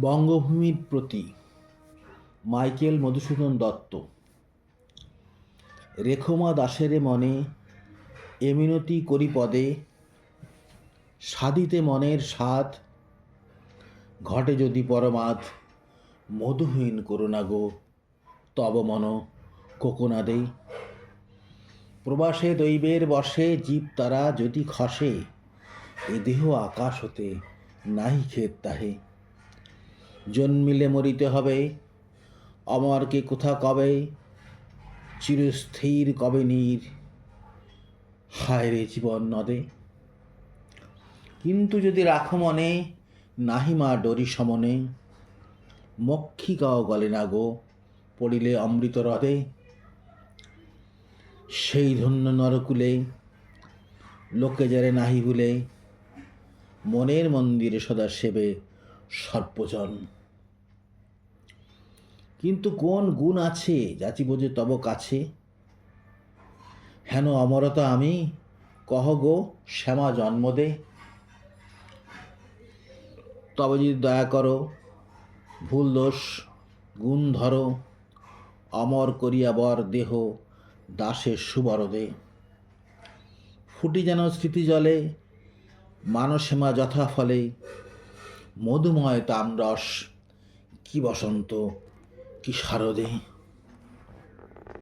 বঙ্গভূমির প্রতি মাইকেল মধুসূদন দত্ত। রেখমা দাসেরে মনে এমিনতি করি পদে সাদিতে মনের স্বাদ, ঘটে যদি পরমাদ, মধুহীন করুণা গো, তব মন কোকোনাদে। প্রবাসে দৈবের বসে, জীব তারা যদি খসে, এ দেহ আকাশ হতে নাহি খেত তাহে। জন্মিলে মরিতে হবে। অমরকে কোথা কবে? চিরস্থির কবে নীর? হায় রে জীবন নদে। কিন্তু যদি রাখো মনে নাহিমা ডরি সমনে। মক্ষিকাও গলে না গো, পড়িলে অমৃত হ্রদে সেই ধন্য নরকুলে, লোকে যারে নাহি ভুলে, মনের মন্দিরে সদা সেবে। সর্বজন। কিন্তু কোন গুণ আছে যাচি বোঝে তব কাছে? হেন অমরতা আমি, কহ গো শ্যামা জন্ম দে। তবে যদি দয়া করো, ভুল দোষ, গুণ ধরো, অমর করিয়া বর দেহ দাসের সুবরদে ফুটি যেন স্মৃতি জলে মানসেমা যথা ফলে মধুময় তামরস কি বসন্ত কি শারদে।